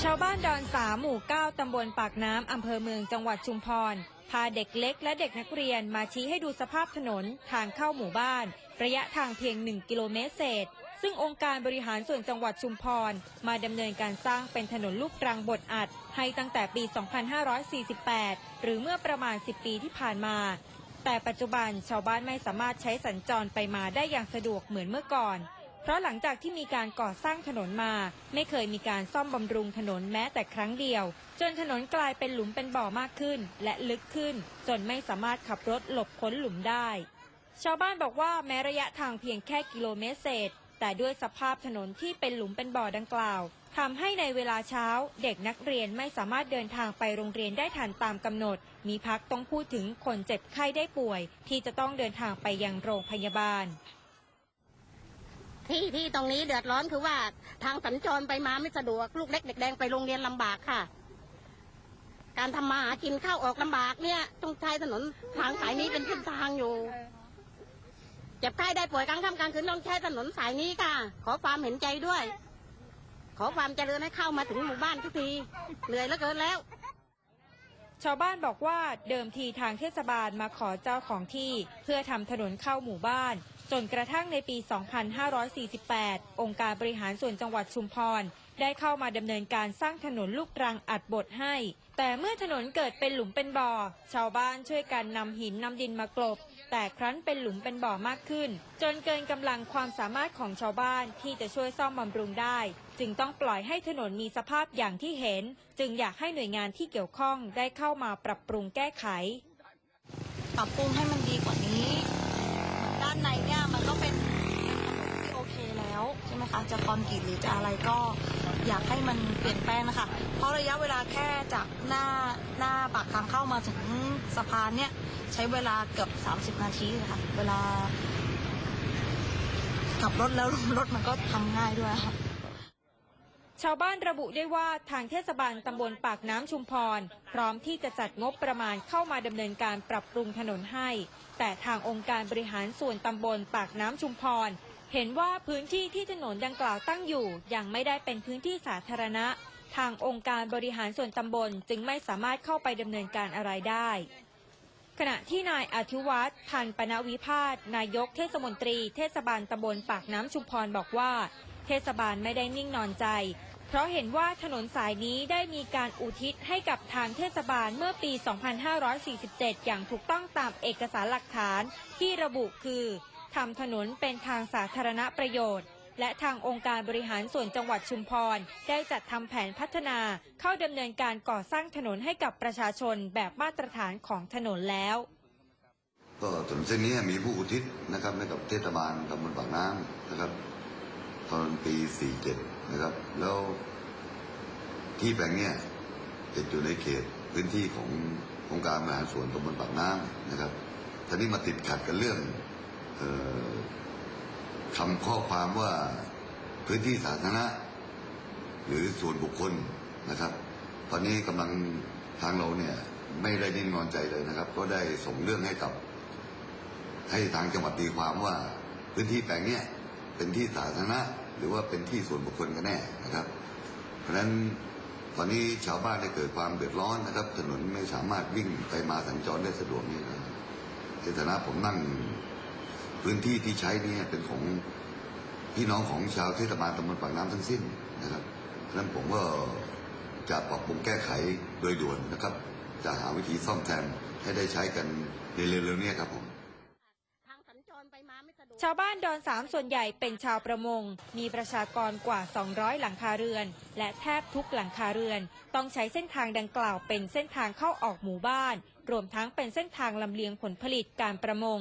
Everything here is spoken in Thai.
ชาวบ้านดอนสาหมู่เก้าตำบลปากน้ำ อำเภอเมืองจังหวัดชุมพร พาเด็กเล็กและเด็กนักเรียนมาชี้ให้ดูสภาพถนนทางเข้าหมู่บ้าน ระยะทางเพียง 1 กิโลเมตรเศษ ซึ่งองค์การบริหารส่วนจังหวัดชุมพร มาดำเนินการสร้างเป็นถนนลูกรังบดอัด ให้ตั้งแต่ปี 2548 หรือเมื่อประมาณ 10 ปีที่ผ่านมา แต่ปัจจุบันชาวบ้านไม่สามารถใช้สัญจรไปมาได้อย่างสะดวกเหมือนเมื่อก่อน เพราะหลังจากที่มีการก่อสร้างถนนมา ไม่เคยมีการซ่อมบำรุงถนนแม้แต่ครั้งเดียว จนถนนกลายเป็นหลุมเป็นบ่อมากขึ้น และลึกขึ้น จนไม่สามารถขับรถหลบพ้นหลุมได้ ชาวบ้านบอกว่าแม้ระยะทางเพียงแค่กิโลเมตรเศษ แต่ด้วยสภาพถนนที่เป็นหลุมเป็นบ่อดังกล่าวทำให้ในเวลาเช้า เด็กนักเรียนไม่สามารถเดินทางไปโรงเรียนได้ทันตามกำหนด มีพักต้องพูดถึงคนเจ็บไข้ได้ป่วย ที่จะต้องเดินทางไปยังโรงพยาบาล ที่ที่ตรงนี้เดือดร้อนคือว่าทางสัญจรไปมาไม่สะดวกลูกเล็กเด็กแดงไปโรงเรียนลำบากค่ะ การทำมาหากินข้าวออกลำบากเนี่ยต้องใช้ถนนทางสายนี้เป็นเส้นทางอยู่เจ็บไข้ได้ป่วยกลางค่ำกลางคืนต้องใช้ถนนสายนี้ค่ะ ขอความเห็นใจด้วย ขอความเจริญให้เข้ามาถึงหมู่บ้านทุกทีเหนื่อยเหลือเกินแล้วชาวบ้านบอกว่าเดิมทีทางเทศบาลมาขอเจ้าของที่ เพื่อทำถนนเข้าหมู่บ้าน จนกระทั่งในปี 2548 องค์การบริหารส่วนจังหวัดชุมพร ได้เข้ามาดำเนินการสร้างถนนลูกรังอัดบดให้ แต่เมื่อถนนเกิดเป็นหลุมเป็นบ่อ ชาวบ้านช่วยกันนำหินนำดินมากลบ แต่ครั้นเป็นหลุมเป็นบ่อมากขึ้น จนเกินกำลังความสามารถของชาวบ้านที่จะช่วยซ่อมบำรุงได้ จึงต้องปล่อยให้ถนนมีสภาพอย่างที่เห็น จึงอยากให้หน่วยงานที่เกี่ยวข้องได้เข้ามาปรับปรุงแก้ไข ปรับปรุงให้มันดีกว่านี้ จะคอนกรีตหรือจะอะไรก็อยากให้มันเปลี่ยนแปลงนะคะ เพราะระยะเวลาแค่จากหน้าหน้าปากทางเข้ามาถึงสะพานเนี่ยใช้เวลาเกือบ 30 นาทีค่ะ เวลาขับรถแล้วรถมันก็ทำง่ายด้วยค่ะชาวบ้านระบุได้ว่าทางเทศบาลตำบลปากน้ำชุมพร พร้อมที่จะจัดงบประมาณเข้ามาดำเนินการปรับปรุงถนนให้ แต่ทางองค์การบริหารส่วนตำบลปากน้ำชุมพร เห็นว่าพื้นที่ที่ถนนดังกล่าวตั้งอยู่ ยังไม่ได้เป็นพื้นที่สาธารณะ ทางองค์การบริหารส่วนตำบลจึงไม่สามารถเข้าไปดำเนินการอะไรได้ ขณะที่นายอธิวัฒน์พันปนวิพาสนายกเทศมนตรี เทศบาลตำบลปากน้ำชุมพรบอกว่า เทศบาลไม่ได้นิ่งนอนใจ เพราะเห็นว่าถนนสายนี้ได้มีการอุทิศให้กับทางเทศบาลเมื่อปี 2547 อย่างถูกต้องตามเอกสารหลักฐานที่ระบุคือ ทำถนนเป็นทางสาธารณประโยชน์ และทางองค์การบริหารส่วนจังหวัดชุมพร ได้จัดทำแผนพัฒนาเข้าดำเนินการก่อสร้างถนนให้กับประชาชนแบบมาตรฐานของถนนแล้ว ก็ถนนเส้นนี้มีผู้อุทิศนะครับให้กับเทศบาลตำบลปากน้ำนะครับตอนปี 47 นะครับ แล้วที่แปลงเนี้ยจะอยู่ในเขตพื้นที่ขององค์การบริหารส่วนตำบลปากน้ำนะครับทีนี้มาติดขัดกันเรื่อง คำข้อความว่าพื้นที่สาธารณะ หรือส่วนบุคคลนะครับ ตอนนี้กำลังทางเราเนี่ยไม่ได้นิ่งนอนใจเลยนะครับ ก็ได้ส่งเรื่องให้กับ ให้ทางจังหวัดตีความว่าพื้นที่แปลงเนี้ยเป็นที่สาธารณะ หรือว่าเป็นที่ส่วนบุคคลกันแน่นะครับ เพราะฉะนั้นตอนนี้ชาวบ้านได้เกิดความเดือดร้อนนะครับ ถนนไม่สามารถวิ่งไปมาสัญจรได้สะดวกนี่นะในฐานะผมนั่ง พื้นที่ที่ใช้เนี่ยเป็นของพี่น้องของชาวเทศบาลตำบลปากน้ำทั้งสิ้นนะครับฉะนั้นผมก็จะปรับปรุงแก้ไขโดยด่วนนะครับ จะหาวิธีซ่อมแซมให้ได้ใช้กันในเร็วๆเนี้ครับผมชาวบ้านดอนสามส่วนใหญ่เป็นชาวประมง มีประชากรกว่า 200 หลังคาเรือน และแทบทุกหลังคาเรือน ต้องใช้เส้นทางดังกล่าวเป็นเส้นทางเข้าออกหมู่บ้าน รวมทั้งเป็นเส้นทางลำเลียงผลผลิตการประมง